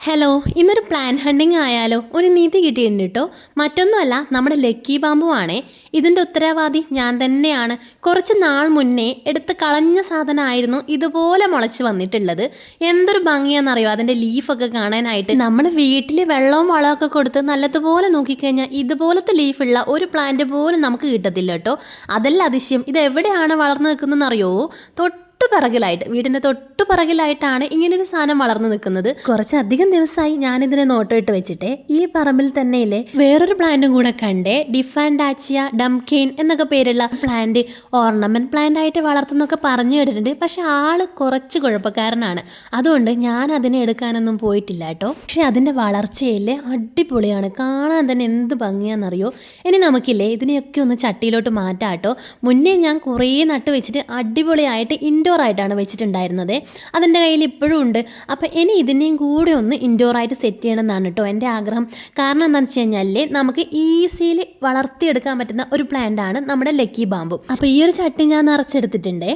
Hello ഇന്നൊരു plan hunting ആയാലോ? ഒരു നീതി കിട്ടിയിട്ടുണ്ട് കേട്ടോ മറ്റൊന്നുമല്ല നമ്മുടെ ലക്കി ബാമ്പു ആണേ. ഇതിന്റെ ഉത്തരവാദി ഞാൻ തന്നെയാണ്. കുറച്ച് നാൾ മുന്നേ എടുത്ത് കളഞ്ഞ സാധനമായിരുന്നു ഇതുപോലെ മുളച്ച് വന്നിട്ടുള്ളത്. എന്തൊരു ഭംഗിയാണെന്നറിയോ? അതിന്റെ ലീഫൊക്കെ കാണാനായിട്ട്. നമ്മൾ വീട്ടിൽ വെള്ളവും വളമൊക്കെ കൊടുത്ത് നല്ലതുപോലെ നോക്കിക്കഴിഞ്ഞാൽ ഇതുപോലത്തെ ലീഫുള്ള ഒരു പ്ലാന്റ് പോലും നമുക്ക് കിട്ടത്തില്ല കേട്ടോ അതല്ല അതിശയം ഇത് എവിടെയാണ് വളർന്നു നിൽക്കുന്നതെന്ന് അറിയോ തൊട്ട് തൊട്ടു പിറകിലായിട്ട് വീടിന്റെ തൊട്ട് പിറകിലായിട്ടാണ് ഇങ്ങനൊരു സാധനം വളർന്നു നിൽക്കുന്നത്. കുറച്ചധികം ദിവസമായി ഞാൻ ഞാനിതിനെ നോട്ടമിട്ട് വെച്ചിട്ടേ ഈ പറമ്പിൽ തന്നെയില്ലേ വേറൊരു പ്ലാന്റും കൂടെ കണ്ടേ ഡിഫാൻഡാച്ചിയ ഡംകെയിൻ എന്നൊക്കെ പേരുള്ള പ്ലാന്റ് ഓർണമെന്റ് പ്ലാന്റ് ആയിട്ട് വളർത്തുന്നൊക്കെ പറഞ്ഞു കേട്ടിട്ടുണ്ട്. പക്ഷെ ആൾ കുറച്ച് കുഴപ്പക്കാരനാണ്. അതുകൊണ്ട് ഞാൻ അതിനെ എടുക്കാനൊന്നും പോയിട്ടില്ല കേട്ടോ. പക്ഷെ അതിന്റെ വളർച്ചയില്ലേ അടിപൊളിയാണ്. കാണാൻ തന്നെ എന്ത് ഭംഗിയാണെന്നറിയോ? ഇനി നമുക്കില്ലേ ഇതിനെയൊക്കെ ഒന്ന് ചട്ടിയിലോട്ട് മാറ്റാം കേട്ടോ. മുന്നേ ഞാൻ കുറേ നട്ട് വെച്ചിട്ട് അടിപൊളിയായിട്ട് ഇൻഡോർ ആയിട്ടാണ് വെച്ചിട്ടുണ്ടായിരുന്നത്. അതെന്റെ കയ്യിൽ ഇപ്പോഴും ഉണ്ട്. അപ്പോൾ ഇനി ഇതിനെയും കൂടെ ഒന്ന് ഇൻഡോർ ആയിട്ട് സെറ്റ് ചെയ്യണം എന്നാണ് കേട്ടോ എന്റെ ആഗ്രഹം. കാരണം എന്താണെന്ന് വെച്ച് കഴിഞ്ഞാൽ നമുക്ക് ഈസിയിൽ വളർത്തിയെടുക്കാൻ പറ്റുന്ന ഒരു പ്ലാന്റ് ആണ് നമ്മുടെ ലക്കി ബാമ്പു. അപ്പോൾ ഈ ഒരു ചട്ടി ഞാൻ നിറച്ചെടുത്തിട്ടുണ്ടേ.